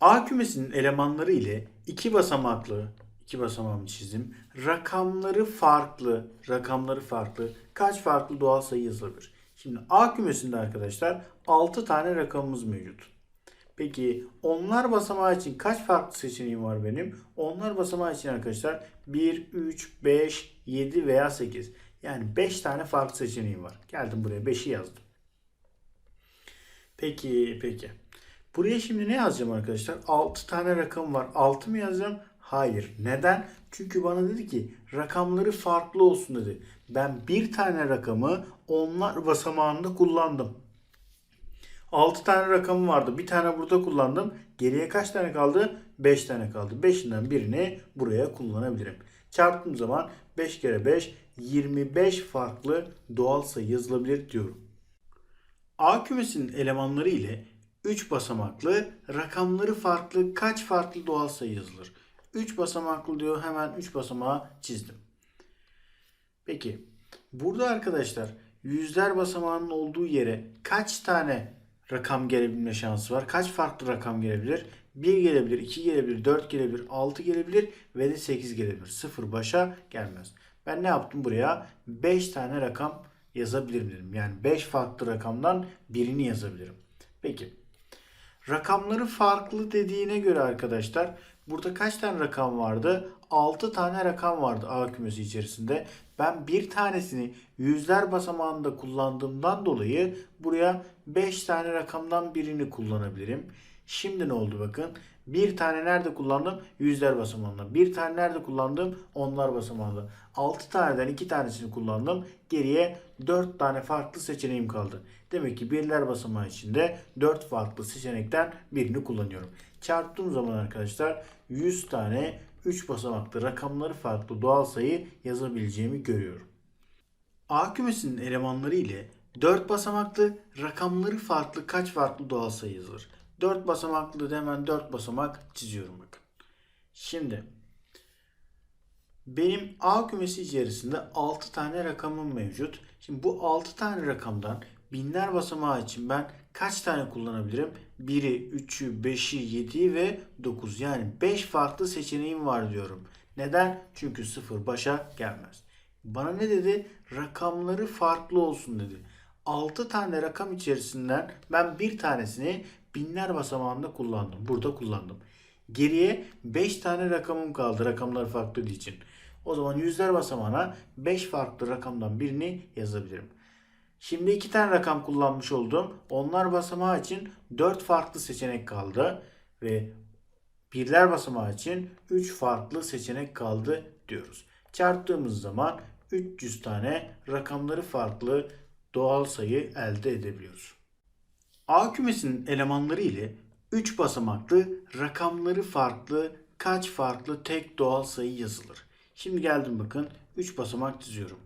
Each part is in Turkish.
A kümesinin elemanları ile iki basamaklı, iki basamağımı çizdim. Rakamları farklı, rakamları farklı. Kaç farklı doğal sayı yazılabilir? Şimdi A kümesinde arkadaşlar 6 tane rakamımız mevcut. Peki onlar basamağı için kaç farklı seçeneğim var benim? Onlar basamağı için arkadaşlar 1, 3, 5, 7 veya 8. Yani 5 tane farklı seçeneğim var. Geldim buraya 5'i yazdım. Peki, peki. Buraya şimdi ne yazacağım arkadaşlar? 6 tane rakam var. 6 mı yazacağım? Hayır. Neden? Çünkü bana dedi ki rakamları farklı olsun dedi. Ben bir tane rakamı onlar basamağında kullandım. 6 tane rakamım vardı. Bir tane burada kullandım. Geriye kaç tane kaldı? 5 tane kaldı. 5'inden birini buraya kullanabilirim. Çarptığım zaman 5 kere 5 25 farklı doğal sayı yazılabilir diyorum. A kümesinin elemanları ile 3 basamaklı rakamları farklı kaç farklı doğal sayı yazılır? 3 basamaklı diyor hemen 3 basamağı çizdim. Peki burada arkadaşlar yüzler basamağının olduğu yere kaç tane rakam gelebilme şansı var? Kaç farklı rakam gelebilir? 1 gelebilir, 2 gelebilir, 4 gelebilir, 6 gelebilir ve de 8 gelebilir. 0 başa gelmez. Ben ne yaptım buraya? 5 tane rakam yazabilirim dedim. Yani 5 farklı rakamdan birini yazabilirim. Peki. Rakamları farklı dediğine göre arkadaşlar burada kaç tane rakam vardı? 6 tane rakam vardı A kümesi içerisinde. Ben bir tanesini yüzler basamağında kullandığımdan dolayı buraya 5 tane rakamdan birini kullanabilirim. Şimdi ne oldu bakın. Bir tane nerede kullandım? Yüzler basamağında. Bir tane nerede kullandım? Onlar basamağında. 6 taneden 2 tanesini kullandım. Geriye 4 tane farklı seçeneğim kaldı. Demek ki birler basamağı içinde 4 farklı seçenekten birini kullanıyorum. Çarptığım zaman arkadaşlar 100 tane 3 basamaklı rakamları farklı doğal sayı yazabileceğimi görüyorum. A kümesinin elemanları ile 4 basamaklı rakamları farklı kaç farklı doğal sayı yazılır? 4 basamaklı da hemen 4 basamak çiziyorum bakın. Şimdi benim A kümesi içerisinde 6 tane rakamım mevcut. Şimdi bu 6 tane rakamdan binler basamağı için ben kaç tane kullanabilirim? 1'i, 3'ü, 5'i, 7'yi ve 9. Yani 5 farklı seçeneğim var diyorum. Neden? Çünkü 0 başa gelmez. Bana ne dedi? Rakamları farklı olsun dedi. 6 tane rakam içerisinden ben bir tanesini binler basamağında kullandım. Burada kullandım. Geriye 5 tane rakamım kaldı rakamları farklı olduğu için. O zaman yüzler basamağına 5 farklı rakamdan birini yazabilirim. Şimdi 2 tane rakam kullanmış oldum. Onlar basamağı için 4 farklı seçenek kaldı. Ve birler basamağı için 3 farklı seçenek kaldı diyoruz. Çarptığımız zaman 300 tane rakamları farklı doğal sayı elde edebiliyoruz. A kümesinin elemanları ile 3 basamaklı rakamları farklı kaç farklı tek doğal sayı yazılır? Şimdi geldim bakın 3 basamak çiziyorum.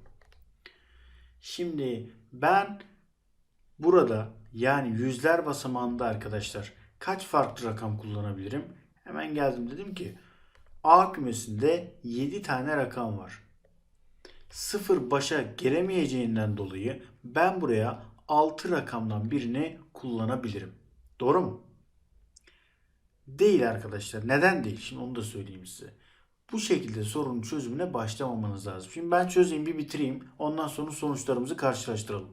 Şimdi ben burada yani yüzler basamağında arkadaşlar kaç farklı rakam kullanabilirim? Hemen geldim dedim ki A kümesinde 7 tane rakam var. Sıfır başa gelemeyeceğinden dolayı ben buraya 6 rakamdan birini kullanabilirim. Doğru mu? Değil arkadaşlar. Neden değil? Şimdi onu da söyleyeyim size. Bu şekilde sorunun çözümüne başlamamanız lazım. Şimdi ben çözeyim bir bitireyim. Ondan sonra sonuçlarımızı karşılaştıralım.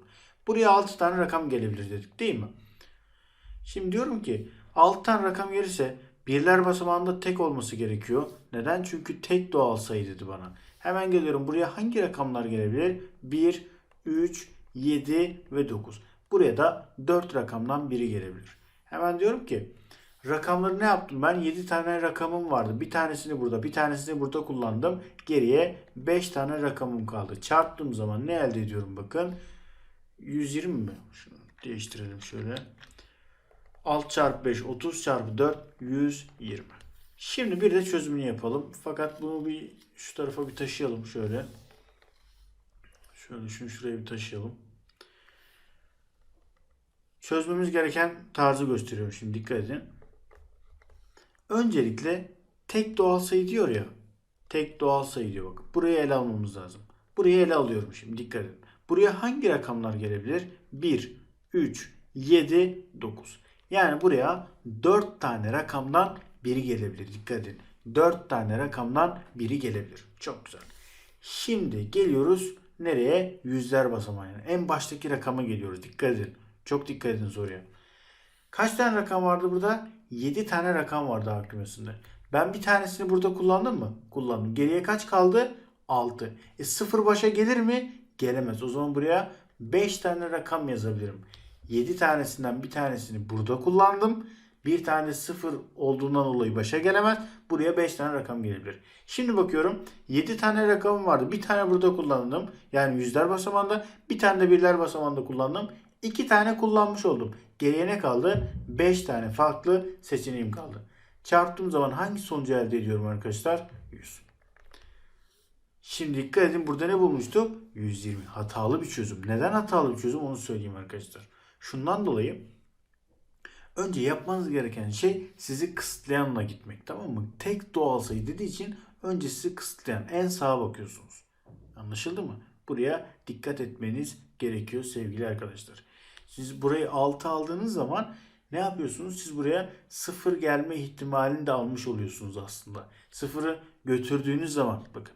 Buraya 6 tane rakam gelebilir dedik değil mi? Şimdi diyorum ki 6 tane rakam gelirse birler basamağında tek olması gerekiyor. Neden? Çünkü tek doğal sayı dedi bana. Hemen geliyorum. Buraya hangi rakamlar gelebilir? 1, 3, 7 ve 9. Buraya da 4 rakamdan biri gelebilir. Hemen diyorum ki rakamları ne yaptım ben? 7 tane rakamım vardı. Bir tanesini burada, bir tanesini burada kullandım. Geriye 5 tane rakamım kaldı. Çarptığım zaman ne elde ediyorum bakın. 120 mi? Şunu değiştirelim şöyle. 6 çarpı 5 30 çarpı 4 120. Şimdi bir de çözümünü yapalım. Fakat bunu bir şu tarafa bir taşıyalım şöyle. Şöyle şunu şuraya bir taşıyalım. Çözmemiz gereken tarzı gösteriyorum şimdi dikkat edin. Öncelikle tek doğal sayı diyor ya. Tek doğal sayı diyor bak. Burayı ele almamız lazım. Burayı ele alıyorum şimdi dikkat edin. Buraya hangi rakamlar gelebilir? 1, 3, 7, 9. Yani buraya 4 tane rakamdan biri gelebilir. Dikkat edin. 4 tane rakamdan biri gelebilir. Çok güzel. Şimdi geliyoruz nereye? Yüzler basamağına. En baştaki rakama geliyoruz. Dikkat edin. Çok dikkat edin soruya. Kaç tane rakam vardı burada? 7 tane rakam vardı A. Ben bir tanesini burada kullandım mı? Kullandım. Geriye kaç kaldı? 6. E sıfır başa gelir mi? Gelemez. O zaman buraya 5 tane rakam yazabilirim. 7 tanesinden bir tanesini burada kullandım. Bir tane sıfır olduğundan dolayı başa gelemez. Buraya 5 tane rakam gelebilir. Şimdi bakıyorum 7 tane rakamım vardı. Bir tane burada kullandım. Yani yüzler basamağında. Bir tane de birler basamağında kullandım. 2 tane kullanmış oldum. Geriye ne kaldı? 5 tane farklı seçeneğim kaldı. Çarptığım zaman hangi sonucu elde ediyorum arkadaşlar? 100. Şimdi dikkat edin burada ne bulmuştuk? 120. Hatalı bir çözüm. Neden hatalı bir çözüm onu söyleyeyim arkadaşlar. Şundan dolayı önce yapmanız gereken şey sizi kısıtlayanla gitmek tamam mı? Tek doğal sayı dediği için önce sizi kısıtlayan en sağa bakıyorsunuz. Anlaşıldı mı? Buraya dikkat etmeniz gerekiyor sevgili arkadaşlar. Siz burayı 6 aldığınız zaman ne yapıyorsunuz? Siz buraya 0 gelme ihtimalini de almış oluyorsunuz aslında. 0'ı götürdüğünüz zaman bakın.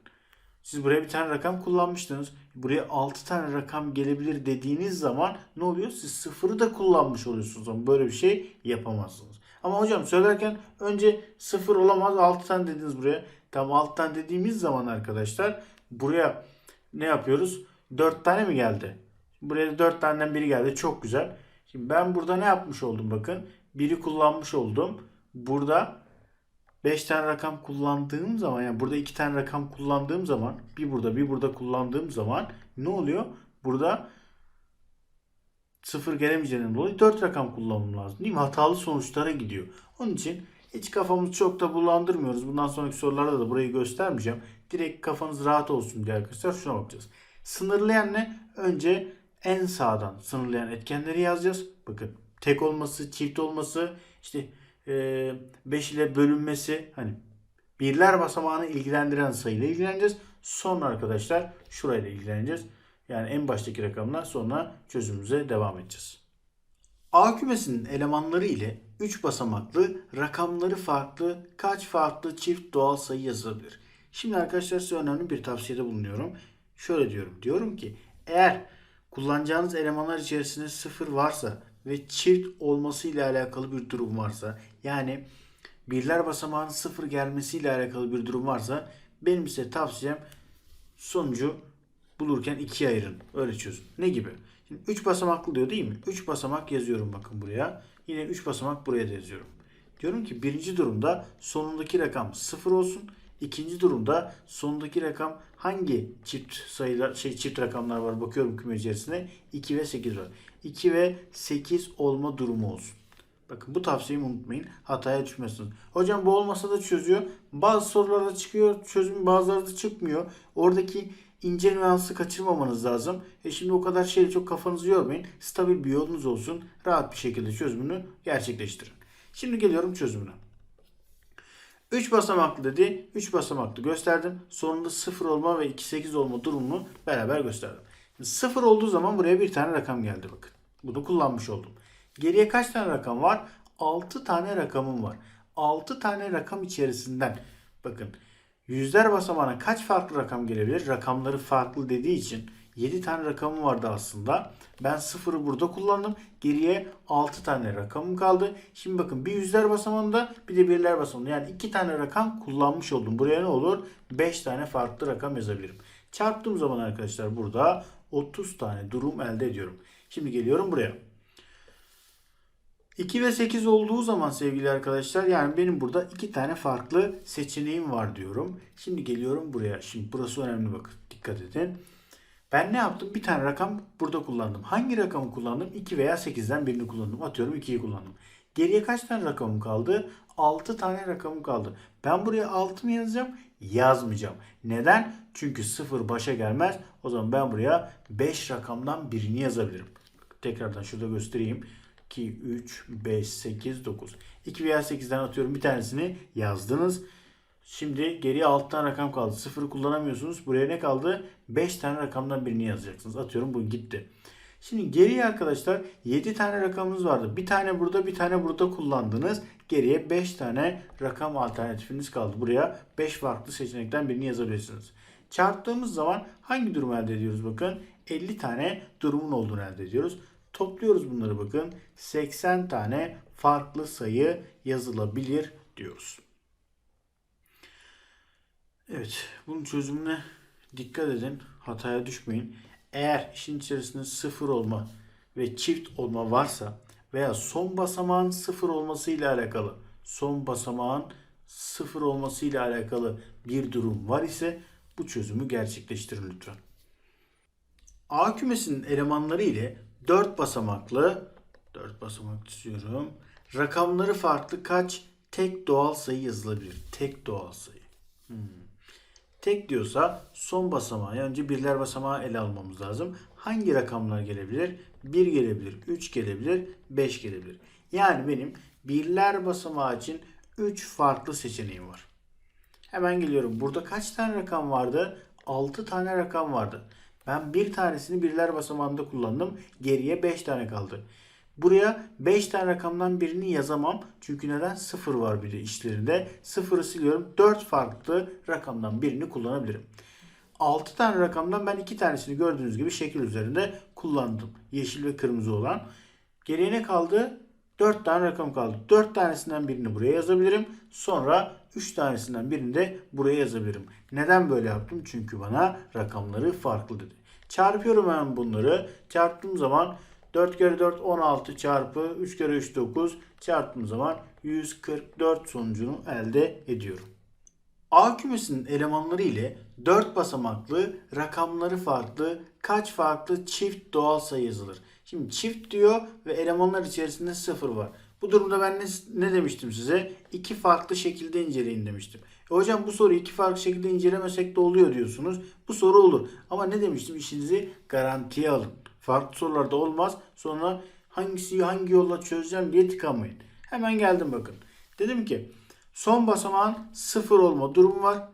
Siz buraya bir tane rakam kullanmıştınız. Buraya 6 tane rakam gelebilir dediğiniz zaman ne oluyor? Siz sıfırı da kullanmış oluyorsunuz ama böyle bir şey yapamazsınız. Ama hocam söylerken önce sıfır olamaz 6 tane dediniz buraya. Tam 6 tane dediğimiz zaman arkadaşlar buraya ne yapıyoruz? 4 tane mi geldi? Buraya 4 taneden biri geldi. Çok güzel. Şimdi ben burada ne yapmış oldum bakın. Biri kullanmış oldum. Burada 5 tane rakam kullandığım zaman yani burada 2 tane rakam kullandığım zaman bir burada bir burada kullandığım zaman ne oluyor? Burada sıfır gelemeyeceğinden dolayı 4 rakam kullanmam lazım. Değil mi? Hatalı sonuçlara gidiyor. Onun için hiç kafamızı çok da bulandırmıyoruz. Bundan sonraki sorularda da burayı göstermeyeceğim. Direkt kafanız rahat olsun diye arkadaşlar şuna bakacağız. Sınırlayan ne? Önce en sağdan sınırlayan etkenleri yazacağız. Bakın tek olması, çift olması, işte 5 ile bölünmesi hani birler basamağını ilgilendiren sayıyla ilgileneceğiz. Sonra arkadaşlar şurayla ilgileneceğiz. Yani en baştaki rakamlar sonra çözümümüze devam edeceğiz. A kümesinin elemanları ile 3 basamaklı rakamları farklı kaç farklı çift doğal sayı yazılabilir? Şimdi arkadaşlar size önemli bir tavsiyede bulunuyorum. Şöyle diyorum. Diyorum ki eğer kullanacağınız elemanlar içerisinde sıfır varsa ve çift olması ile alakalı bir durum varsa yani birler basamağının sıfır gelmesi ile alakalı bir durum varsa benim size tavsiyem sonucu bulurken ikiye ayırın. Öyle çözün. Ne gibi? Şimdi 3 basamaklı diyor değil mi? 3 basamak yazıyorum bakın buraya. Yine 3 basamak buraya da yazıyorum. Diyorum ki birinci durumda sonundaki rakam 0 olsun. İkinci durumda sonundaki rakam hangi çift sayılar şey çift rakamlar var bakıyorum küme içerisinde 2 ve 8 var. 2 ve 8 olma durumu olsun. Bakın bu tavsiyeyi unutmayın. Hataya düşmezsiniz. Hocam bu olmasa da çözüyor. Bazı sorularda çıkıyor çözüm bazıları da çıkmıyor. Oradaki ince nüansı kaçırmamanız lazım. E şimdi o kadar şeyle çok kafanızı yormayın. Stabil bir yolunuz olsun. Rahat bir şekilde çözümünü gerçekleştirin. Şimdi geliyorum çözümüne. 3 basamaklı dedi. 3 basamaklı gösterdim. Sonunda 0 olma ve 2 8 olma durumunu beraber gösterdim. 0 olduğu zaman buraya bir tane rakam geldi bakın. Bunu kullanmış oldum. Geriye kaç tane rakam var? 6 tane rakamım var. 6 tane rakam içerisinden bakın yüzler basamağına kaç farklı rakam gelebilir? Rakamları farklı dediği için 7 tane rakamım vardı aslında. Ben sıfırı burada kullandım. Geriye 6 tane rakamım kaldı. Şimdi bakın bir yüzler basamağında bir de birler basamağında. Yani 2 tane rakam kullanmış oldum. Buraya ne olur? 5 tane farklı rakam yazabilirim. Çarptığım zaman arkadaşlar burada 30 tane durum elde ediyorum. Şimdi geliyorum buraya. 2 ve 8 olduğu zaman sevgili arkadaşlar yani benim burada iki tane farklı seçeneğim var diyorum. Şimdi geliyorum buraya. Şimdi burası önemli bakın. Dikkat edin. Ben ne yaptım? Bir tane rakam burada kullandım. Hangi rakamı kullandım? 2 veya 8'den birini kullandım. Atıyorum 2'yi kullandım. Geriye kaç tane rakamım kaldı? 6 tane rakamım kaldı. Ben buraya 6 mı yazacağım? Yazmayacağım. Neden? Çünkü 0 başa gelmez. O zaman ben buraya 5 rakamdan birini yazabilirim. Tekrardan şurada göstereyim. 2, 3, 5, 8, 9. 2 veya 8'den atıyorum bir tanesini yazdınız. Şimdi geriye 6 tane rakam kaldı. Sıfırı kullanamıyorsunuz. Buraya ne kaldı? 5 tane rakamdan birini yazacaksınız. Atıyorum bu gitti. Şimdi geriye arkadaşlar 7 tane rakamımız vardı. Bir tane burada bir tane burada kullandınız. Geriye 5 tane rakam alternatifiniz kaldı. Buraya 5 farklı seçenekten birini yazabilirsiniz. Çarptığımız zaman hangi durumu elde ediyoruz bakın. 50 tane durumun olduğunu elde ediyoruz. Topluyoruz bunları bakın. 80 tane farklı sayı yazılabilir diyoruz. Evet, bunun çözümüne dikkat edin. Hataya düşmeyin. Eğer işin içerisinde sıfır olma ve çift olma varsa veya son basamağın sıfır olması ile alakalı, son basamağın sıfır olması ile alakalı bir durum var ise bu çözümü gerçekleştirin lütfen. A kümesinin elemanları ile 4 basamaklı 4 basamak çiziyorum. Rakamları farklı kaç tek doğal sayı yazılabilir? Tek doğal sayı. Hmm. Tek diyorsa son basamağı önce birler basamağı ele almamız lazım. Hangi rakamlar gelebilir? 1 gelebilir, 3 gelebilir, 5 gelebilir. Yani benim birler basamağı için 3 farklı seçeneğim var. Hemen geliyorum. Burada kaç tane rakam vardı? 6 tane rakam vardı. Ben bir tanesini birler basamağında kullandım. Geriye 5 tane kaldı. Buraya 5 tane rakamdan birini yazamam. Çünkü neden? 0 var bir de içlerinde. 0'ı siliyorum. 4 farklı rakamdan birini kullanabilirim. 6 tane rakamdan ben 2 tanesini gördüğünüz gibi şekil üzerinde kullandım. Yeşil ve kırmızı olan. Geriye ne kaldı? 4 tane rakam kaldı. 4 tanesinden birini buraya yazabilirim. Sonra 3 tanesinden birini de buraya yazabilirim. Neden böyle yaptım? Çünkü bana rakamları farklı dedi. Çarpıyorum hemen bunları. Çarptığım zaman 4 kere 4 16 çarpı 3 kere 3 9 çarptığım zaman 144 sonucunu elde ediyorum. A kümesinin elemanları ile 4 basamaklı rakamları farklı kaç farklı çift doğal sayı yazılır? Şimdi çift diyor ve elemanlar içerisinde 0 var. Bu durumda ben ne, ne demiştim size? İki farklı şekilde inceleyin demiştim. E hocam bu soruyu iki farklı şekilde incelemesek de oluyor diyorsunuz. Bu soru olur. Ama ne demiştim? İşinizi garantiye alın. Farklı sorularda olmaz. Sonra hangisi hangi yolla çözeceğim diye tıkanmayın. Hemen geldim bakın. Dedim ki son basamağın sıfır olma durumu var.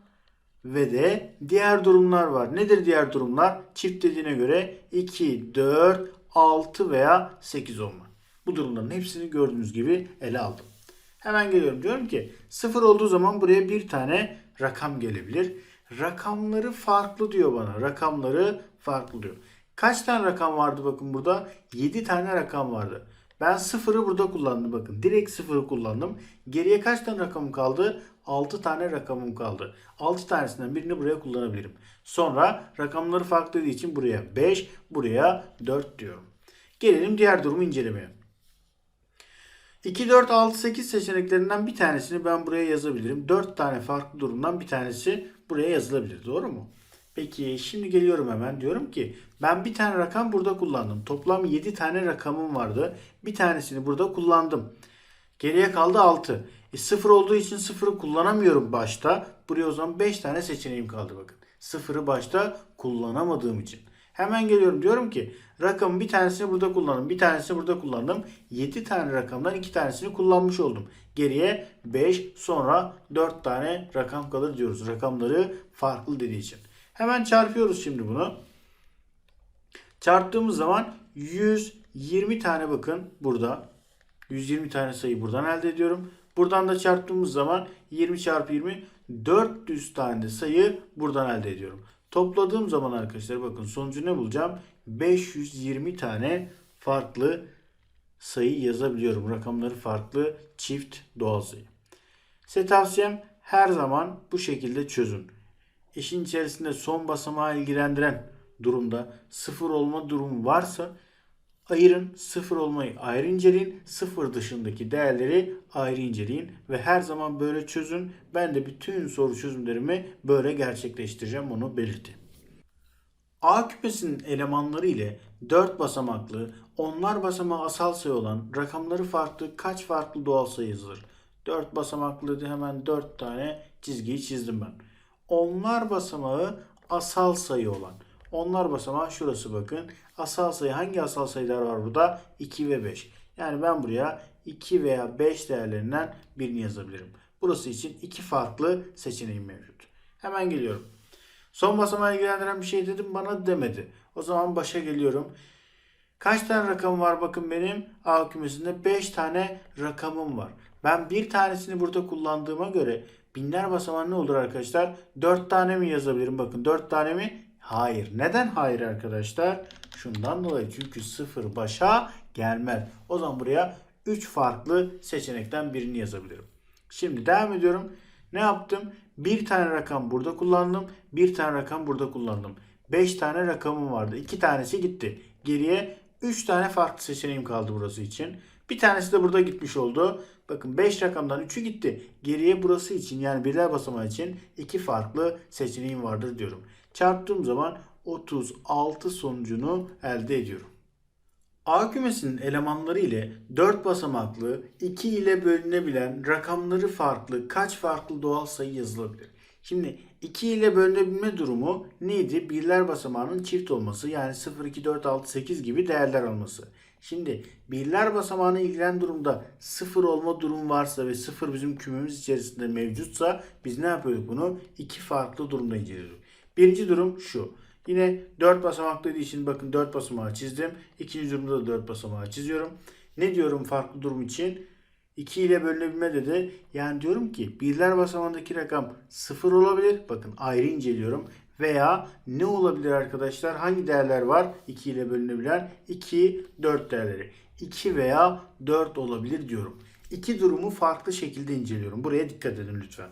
Ve de diğer durumlar var. Nedir diğer durumlar? Çift dediğine göre 2, 4, 6 veya 8 olma. Bu durumların hepsini gördüğünüz gibi ele aldım. Hemen geliyorum. Diyorum ki 0 olduğu zaman buraya bir tane rakam gelebilir. Rakamları farklı diyor bana. Rakamları farklı diyor. Kaç tane rakam vardı bakın burada? 7 tane rakam vardı. Ben sıfırı burada kullandım bakın. Direkt sıfırı kullandım. Geriye kaç tane rakamım kaldı? 6 tane rakamım kaldı. 6 tanesinden birini buraya kullanabilirim. Sonra rakamları farklı dediği için buraya 5, buraya 4 diyorum. Gelelim diğer durumu incelemeye. 2, 4, 6, 8 seçeneklerinden bir tanesini ben buraya yazabilirim. 4 tane farklı durumdan bir tanesi buraya yazılabilir. Doğru mu? Peki şimdi geliyorum hemen. Diyorum ki ben bir tane rakam burada kullandım. Toplam 7 tane rakamım vardı. Bir tanesini burada kullandım. Geriye kaldı 6. E 0 olduğu için 0'ı kullanamıyorum başta. Buraya o zaman 5 tane seçeneğim kaldı bakın. 0'ı başta kullanamadığım için. Hemen geliyorum diyorum ki rakamın bir tanesini burada kullandım. Bir tanesini burada kullandım. 7 tane rakamdan 2 tanesini kullanmış oldum. Geriye 5 sonra 4 tane rakam kalır diyoruz. Rakamları farklı dediği için. Hemen çarpıyoruz şimdi bunu. Çarptığımız zaman 120 tane bakın burada. 120 tane sayı buradan elde ediyorum. Buradan da çarptığımız zaman 20 çarpı 20 400 tane sayı buradan elde ediyorum. Topladığım zaman arkadaşlar bakın sonucu ne bulacağım? 520 tane farklı sayı yazabiliyorum. Rakamları farklı çift doğal sayı. Size tavsiyem her zaman bu şekilde çözün. İşin içerisinde son basamağı ilgilendiren durumda sıfır olma durumu varsa ayırın. Sıfır olmayı ayrı inceleyin. Sıfır dışındaki değerleri ayrı inceleyin. Ve her zaman böyle çözün. Ben de bütün soru çözümlerimi böyle gerçekleştireceğim. Onu belirteyim. A küpesinin elemanları ile 4 basamaklı, onlar basamağı asal sayı olan rakamları farklı kaç farklı doğal sayı yazılır? 4 basamaklı hemen 4 tane çizgiyi çizdim ben. Onlar basamağı asal sayı olan. Onlar basamağı şurası bakın. Asal sayı hangi asal sayılar var burada? 2 ve 5. Yani ben buraya 2 veya 5 değerlerinden birini yazabilirim. Burası için iki farklı seçeneğim mevcut. Hemen geliyorum. Son basamağı ilgilendiren bir şey dedim bana demedi. O zaman başa geliyorum. Kaç tane rakamım var bakın benim A kümesinde 5 tane rakamım var. Ben bir tanesini burada kullandığıma göre binler basamağı ne olur arkadaşlar? 4 tane mi yazabilirim? Bakın 4 tane mi? Hayır. Neden hayır arkadaşlar? Şundan dolayı çünkü 0 başa gelmez. O zaman buraya 3 farklı seçenekten birini yazabilirim. Şimdi devam ediyorum. Ne yaptım? Bir tane rakam burada kullandım. Bir tane rakam burada kullandım. 5 tane rakamım vardı. 2 tanesi gitti. Geriye 3 tane farklı seçeneğim kaldı burası için. Bir tanesi de burada gitmiş oldu. Bakın 5 rakamdan 3'ü gitti. Geriye burası için yani birler basamağı için 2 farklı seçeneğim vardır diyorum. Çarptığım zaman 36 sonucunu elde ediyorum. A kümesinin elemanları ile 4 basamaklı 2 ile bölünebilen rakamları farklı kaç farklı doğal sayı yazılabilir? Şimdi 2 ile bölünebilme durumu neydi? Birler basamağının çift olması yani 0, 2, 4, 6, 8 gibi değerler alması. Şimdi birler basamağını ilgilen durumda 0 olma durum varsa ve 0 bizim kümemiz içerisinde mevcutsa biz ne yapıyorduk bunu? İki farklı durumda inceliyorduk. Birinci durum şu. Yine 4 basamaklı dediği için bakın 4 basamağı çizdim. İkinci durumda da 4 basamağı çiziyorum. Ne diyorum farklı durum için? 2 ile bölünebilme dedi. Yani diyorum ki birler basamağındaki rakam 0 olabilir. Bakın ayrı inceliyorum. Veya ne olabilir arkadaşlar? Hangi değerler var? 2 ile bölünebilen 2, 4 değerleri. 2 veya 4 olabilir diyorum. İki durumu farklı şekilde inceliyorum. Buraya dikkat edin lütfen.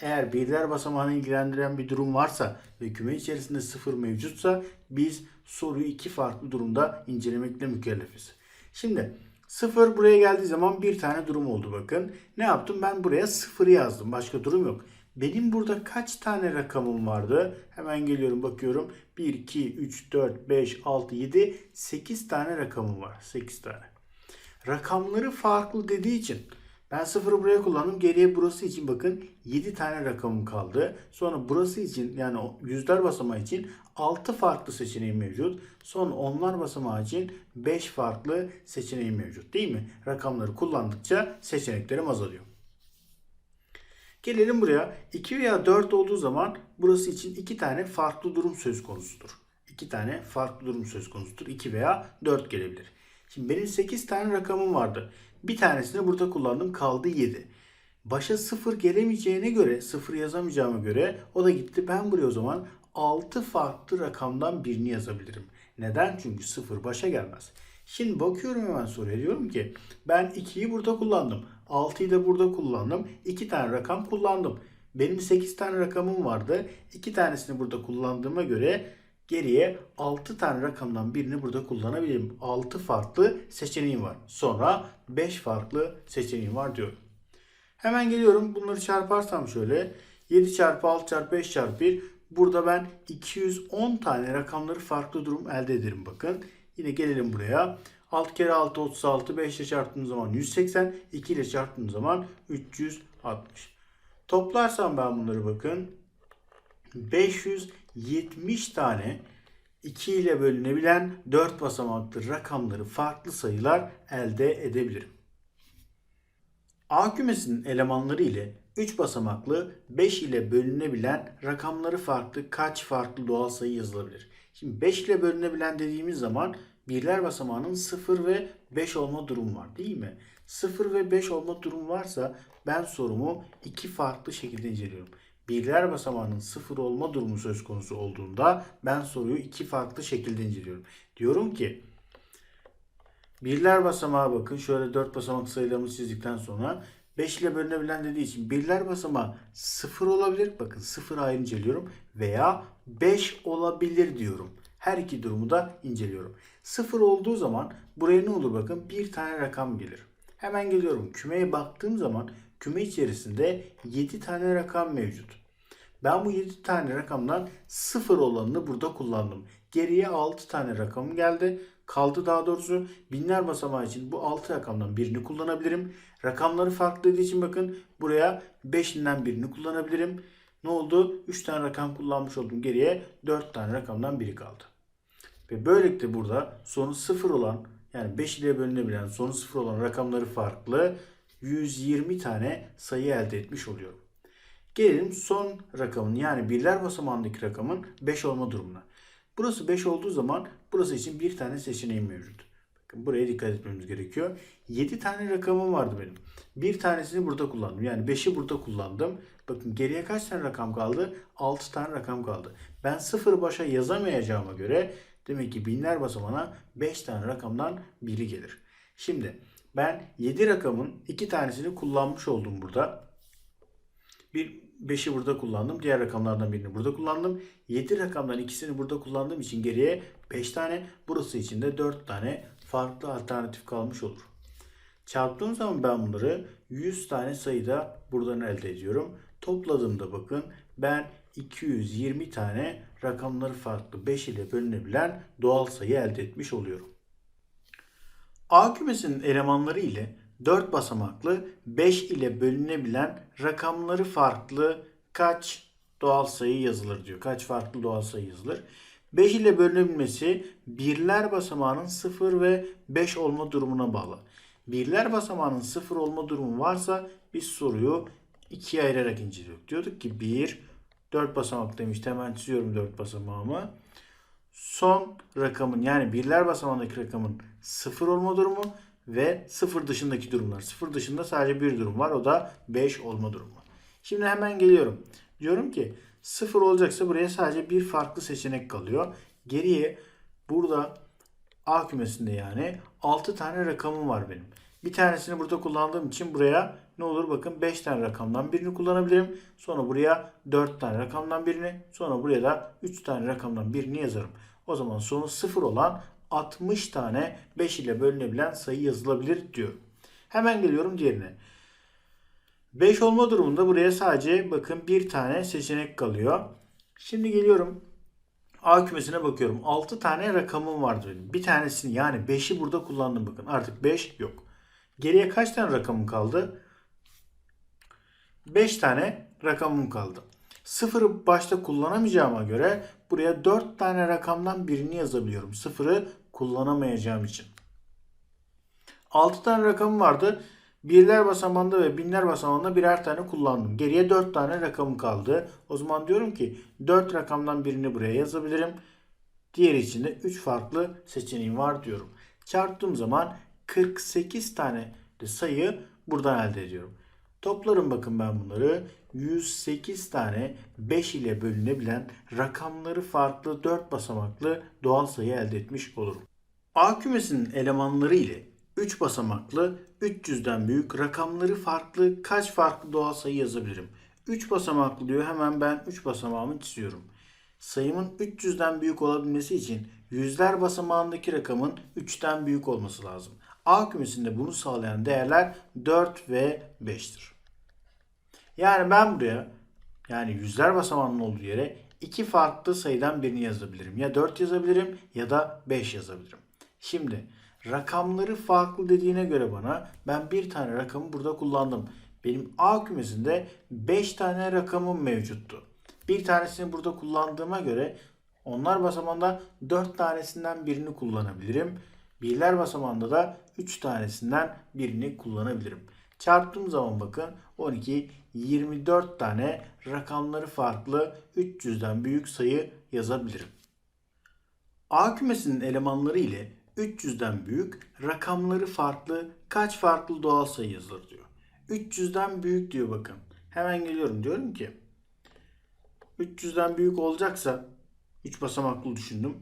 Eğer birler basamağını ilgilendiren bir durum varsa ve küme içerisinde sıfır mevcutsa biz soruyu iki farklı durumda incelemekle mükellefiz. Şimdi sıfır buraya geldiği zaman bir tane durum oldu bakın. Ne yaptım? Ben buraya sıfırı yazdım. Başka durum yok. Benim burada kaç tane rakamım vardı? Hemen geliyorum bakıyorum. 1, 2, 3, 4, 5, 6, 7, 8 tane rakamım var. 8 tane. Rakamları farklı dediği için ben sıfırı buraya kullandım. Geriye burası için bakın 7 tane rakamım kaldı. Sonra burası için yani yüzler basamağı için 6 farklı seçeneğim mevcut. Son onlar basamağı için 5 farklı seçeneğim mevcut. Değil mi? Rakamları kullandıkça seçeneklerim azalıyor. Gelelim buraya. 2 veya 4 olduğu zaman burası için 2 tane farklı durum söz konusudur. 2 tane farklı durum söz konusudur. 2 veya 4 gelebilir. Şimdi benim 8 tane rakamım vardı. Bir tanesini burada kullandım kaldı 7. Başa 0 gelemeyeceğine göre 0 yazamayacağıma göre o da gitti. Ben buraya o zaman 6 farklı rakamdan birini yazabilirim. Neden? Çünkü 0 başa gelmez. Şimdi bakıyorum hemen soruya diyorum ki ben 2'yi burada kullandım. 6'yı da burada kullandım. 2 tane rakam kullandım. Benim 8 tane rakamım vardı. 2 tanesini burada kullandığıma göre Geriye 6 tane rakamdan birini burada kullanabilirim. 6 farklı seçeneğim var. Sonra 5 farklı seçeneğim var diyorum. Hemen geliyorum. Bunları çarparsam şöyle. 7 çarpı 6 çarpı 5 çarpı 1. Burada ben 210 tane rakamları farklı durum elde ederim bakın. Yine gelelim buraya. 6 kere 6 36 5 ile çarptığım zaman 180 2 ile çarptığım zaman 360. Toplarsam ben bunları bakın 570 tane 2 ile bölünebilen 4 basamaklı rakamları farklı sayılar elde edebilirim. A kümesinin elemanları ile 3 basamaklı 5 ile bölünebilen rakamları farklı kaç farklı doğal sayı yazılabilir? Şimdi 5 ile bölünebilen dediğimiz zaman birler basamağının 0 ve 5 olma durumu var değil mi? 0 ve 5 olma durumu varsa ben sorumu iki farklı şekilde inceliyorum birler basamağının sıfır olma durumu söz konusu olduğunda ben soruyu iki farklı şekilde inceliyorum. Diyorum ki birler basamağa bakın. Şöyle dört basamak sayılarımı çizdikten sonra 5 ile bölünebilen dediği için birler basamağı 0 olabilir. Bakın 0 ayrı inceliyorum. Veya 5 olabilir diyorum. Her iki durumu da inceliyorum. 0 olduğu zaman buraya ne olur bakın bir tane rakam gelir. Hemen geliyorum. Kümeye baktığım zaman küme içerisinde 7 tane rakam mevcut. Ben bu 7 tane rakamdan 0 olanını burada kullandım. Geriye 6 tane rakamım geldi. Kaldı daha doğrusu binler basamağı için bu 6 rakamdan birini kullanabilirim. Rakamları farklı dediği için bakın buraya 5'inden birini kullanabilirim. Ne oldu? 3 tane rakam kullanmış oldum. Geriye 4 tane rakamdan biri kaldı. Ve böylelikle burada sonu 0 olan yani 5 ile bölünebilen sonu 0 olan rakamları farklı 120 tane sayı elde etmiş oluyorum. Gelelim son rakamın yani birler basamağındaki rakamın 5 olma durumuna. Burası 5 olduğu zaman burası için bir tane seçeneğim mevcut. Bakın buraya dikkat etmemiz gerekiyor. 7 tane rakamım vardı benim. Bir tanesini burada kullandım. Yani 5'i burada kullandım. Bakın geriye kaç tane rakam kaldı? 6 tane rakam kaldı. Ben sıfır başa yazamayacağıma göre demek ki binler basamağına 5 tane rakamdan biri gelir. Şimdi ben 7 rakamın 2 tanesini kullanmış oldum burada. Bir 5'i burada kullandım. Diğer rakamlardan birini burada kullandım. 7 rakamdan ikisini burada kullandığım için geriye 5 tane. Burası için de 4 tane farklı alternatif kalmış olur. Çarptığım zaman ben bunları 100 tane sayıda buradan elde ediyorum. Topladığımda bakın ben 220 tane rakamları farklı 5 ile bölünebilen doğal sayı elde etmiş oluyorum. A kümesinin elemanları ile 4 basamaklı 5 ile bölünebilen rakamları farklı kaç doğal sayı yazılır diyor. Kaç farklı doğal sayı yazılır? 5 ile bölünebilmesi birler basamağının 0 ve 5 olma durumuna bağlı. Birler basamağının 0 olma durumu varsa biz soruyu ikiye ayırarak inceliyorduk. Diyorduk ki 1, 4 basamak demiş. Hemen çiziyorum 4 basamağımı son rakamın yani birler basamağındaki rakamın sıfır olma durumu ve sıfır dışındaki durumlar. Sıfır dışında sadece bir durum var o da 5 olma durumu. Şimdi hemen geliyorum. Diyorum ki sıfır olacaksa buraya sadece bir farklı seçenek kalıyor. Geriye burada A kümesinde yani 6 tane rakamım var benim. Bir tanesini burada kullandığım için buraya ne olur bakın 5 tane rakamdan birini kullanabilirim. Sonra buraya 4 tane rakamdan birini. Sonra buraya da 3 tane rakamdan birini yazarım. O zaman sonu 0 olan 60 tane 5 ile bölünebilen sayı yazılabilir diyorum. Hemen geliyorum diğerine. 5 olma durumunda buraya sadece bakın bir tane seçenek kalıyor. Şimdi geliyorum A kümesine bakıyorum. 6 tane rakamım vardı benim. Bir tanesini yani 5'i burada kullandım bakın. Artık 5 yok. Geriye kaç tane rakamım kaldı? 5 tane rakamım kaldı. Sıfırı başta kullanamayacağıma göre buraya 4 tane rakamdan birini yazabiliyorum. Sıfırı kullanamayacağım için. 6 tane rakamım vardı. Birler basamağında ve binler basamağında birer tane kullandım. Geriye 4 tane rakamım kaldı. O zaman diyorum ki 4 rakamdan birini buraya yazabilirim. Diğeri için de 3 farklı seçeneğim var diyorum. Çarptığım zaman 48 tane sayı buradan elde ediyorum. Toplarım bakın ben bunları. 108 tane 5 ile bölünebilen rakamları farklı 4 basamaklı doğal sayı elde etmiş olurum. A kümesinin elemanları ile 3 basamaklı 300'den büyük rakamları farklı kaç farklı doğal sayı yazabilirim? 3 basamaklı diyor hemen ben 3 basamağımı çiziyorum. Sayımın 300'den büyük olabilmesi için yüzler basamağındaki rakamın 3'ten büyük olması lazım. A kümesinde bunu sağlayan değerler 4 ve 5'tir. Yani ben buraya yani yüzler basamağının olduğu yere iki farklı sayıdan birini yazabilirim. Ya 4 yazabilirim ya da 5 yazabilirim. Şimdi rakamları farklı dediğine göre bana ben bir tane rakamı burada kullandım. Benim A kümesinde 5 tane rakamım mevcuttu. Bir tanesini burada kullandığıma göre onlar basamağında 4 tanesinden birini kullanabilirim. Birler basamağında da 3 tanesinden birini kullanabilirim. Çarptığım zaman bakın 12 24 tane rakamları farklı 300'den büyük sayı yazabilirim. A kümesinin elemanları ile 300'den büyük rakamları farklı kaç farklı doğal sayı yazılır diyor. 300'den büyük diyor bakın. Hemen geliyorum diyorum ki 300'den büyük olacaksa 3 basamaklı düşündüm.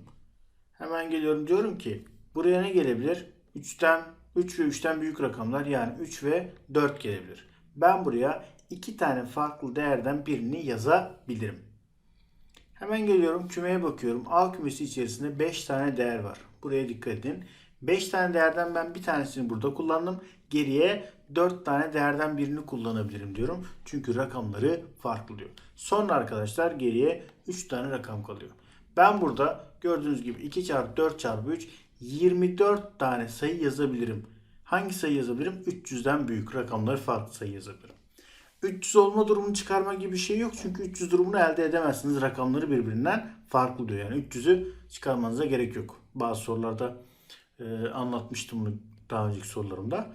Hemen geliyorum diyorum ki buraya ne gelebilir? 3'ten 3 ve 3'ten büyük rakamlar yani 3 ve 4 gelebilir. Ben buraya 2 tane farklı değerden birini yazabilirim. Hemen geliyorum kümeye bakıyorum. A kümesi içerisinde 5 tane değer var. Buraya dikkat edin. 5 tane değerden ben bir tanesini burada kullandım. Geriye 4 tane değerden birini kullanabilirim diyorum. Çünkü rakamları farklı diyor. Sonra arkadaşlar geriye 3 tane rakam kalıyor. Ben burada gördüğünüz gibi 2 çarpı 4 çarpı 3 24 tane sayı yazabilirim. Hangi sayı yazabilirim? 300'den büyük rakamları farklı sayı yazabilirim. 300 olma durumunu çıkarma gibi bir şey yok. Çünkü 300 durumunu elde edemezsiniz. Rakamları birbirinden farklı diyor. Yani 300'ü çıkarmanıza gerek yok. Bazı sorularda e, anlatmıştım bunu daha önceki sorularımda.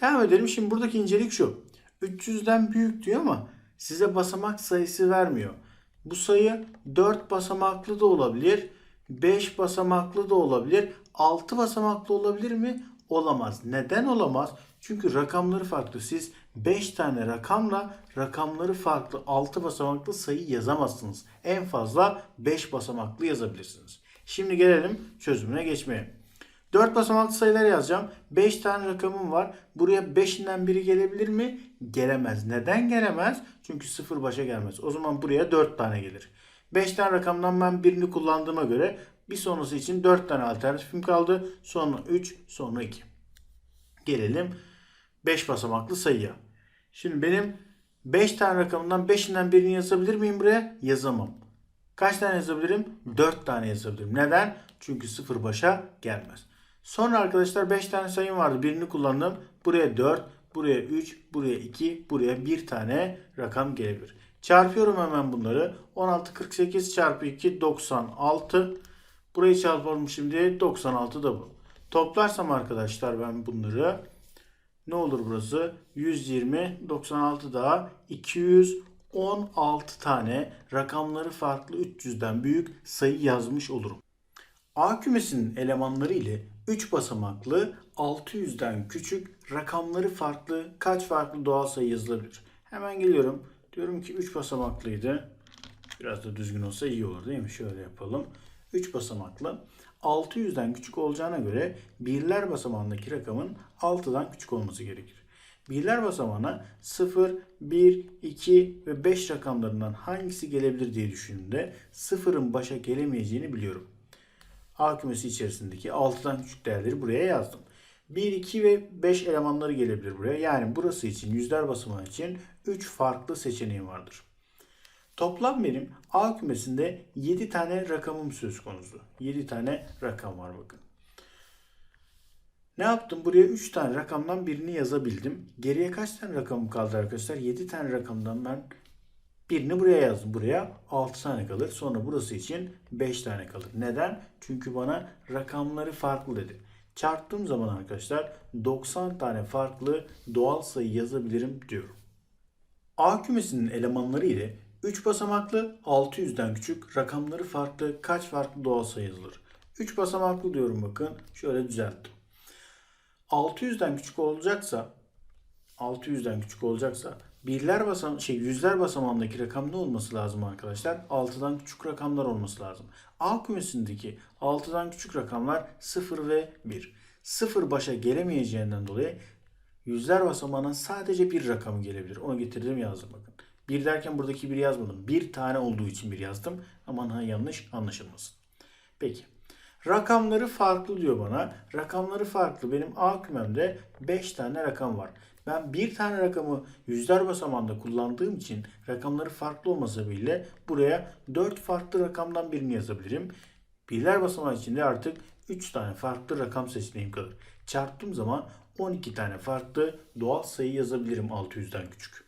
Devam edelim. Şimdi buradaki incelik şu. 300'den büyük diyor ama size basamak sayısı vermiyor. Bu sayı 4 basamaklı da olabilir. 5 basamaklı da olabilir. 6 basamaklı olabilir mi? Olamaz. Neden olamaz? Çünkü rakamları farklı. Siz 5 tane rakamla rakamları farklı 6 basamaklı sayı yazamazsınız. En fazla 5 basamaklı yazabilirsiniz. Şimdi gelelim çözümüne geçmeye. 4 basamaklı sayılar yazacağım. 5 tane rakamım var. Buraya 5'inden biri gelebilir mi? Gelemez. Neden gelemez? Çünkü 0 başa gelmez. O zaman buraya 4 tane gelir. 5 tane rakamdan ben birini kullandığıma göre bir sonrası için 4 tane alternatifim kaldı. Sonra 3, sonra 2. Gelelim 5 basamaklı sayıya. Şimdi benim 5 tane rakamından 5'inden birini yazabilir miyim buraya? Yazamam. Kaç tane yazabilirim? 4 tane yazabilirim. Neden? Çünkü 0 başa gelmez. Sonra arkadaşlar 5 tane sayım vardı. Birini kullandım. Buraya 4, buraya 3, buraya 2, buraya 1 tane rakam gelebilir. Çarpıyorum hemen bunları. 16, 48 çarpı 2, 96. Burayı çarpalım şimdi. 96 da bu. Toplarsam arkadaşlar ben bunları ne olur burası? 120, 96 daha 216 tane rakamları farklı 300'den büyük sayı yazmış olurum. A kümesinin elemanları ile 3 basamaklı 600'den küçük rakamları farklı kaç farklı doğal sayı yazılabilir? Hemen geliyorum. Diyorum ki 3 basamaklıydı. Biraz da düzgün olsa iyi olur değil mi? Şöyle yapalım. 3 basamaklı. 600'den küçük olacağına göre birler basamağındaki rakamın 6'dan küçük olması gerekir. Birler basamağına 0, 1, 2 ve 5 rakamlarından hangisi gelebilir diye düşündüğümde 0'ın başa gelemeyeceğini biliyorum. A kümesi içerisindeki 6'dan küçük değerleri buraya yazdım. 1, 2 ve 5 elemanları gelebilir buraya. Yani burası için yüzler basamağı için 3 farklı seçeneğim vardır. Toplam benim A kümesinde 7 tane rakamım söz konusu. 7 tane rakam var bakın. Ne yaptım? Buraya 3 tane rakamdan birini yazabildim. Geriye kaç tane rakamım kaldı arkadaşlar? 7 tane rakamdan ben birini buraya yazdım. Buraya 6 tane kalır. Sonra burası için 5 tane kalır. Neden? Çünkü bana rakamları farklı dedi. Çarptığım zaman arkadaşlar 90 tane farklı doğal sayı yazabilirim diyorum. A kümesinin elemanları ile 3 basamaklı 600'den küçük rakamları farklı kaç farklı doğal sayı yazılır? 3 basamaklı diyorum bakın. Şöyle düzelttim. 600'den küçük olacaksa 600'den küçük olacaksa birler basam şey yüzler basamağındaki rakam ne olması lazım arkadaşlar? 6'dan küçük rakamlar olması lazım. A kümesindeki 6'dan küçük rakamlar 0 ve 1. 0 başa gelemeyeceğinden dolayı yüzler basamağına sadece bir rakamı gelebilir. Onu getirdim yazdım bakın. Bir derken buradaki bir yazmadım. Bir tane olduğu için bir yazdım. Aman ha yanlış anlaşılmasın. Peki. Rakamları farklı diyor bana. Rakamları farklı. Benim A kümemde 5 tane rakam var. Ben bir tane rakamı yüzler basamağında kullandığım için rakamları farklı olmasa bile buraya 4 farklı rakamdan birini yazabilirim. Birler basamağı içinde artık 3 tane farklı rakam seçeneğim kalır. Çarptığım zaman 12 tane farklı doğal sayı yazabilirim 600'den küçük.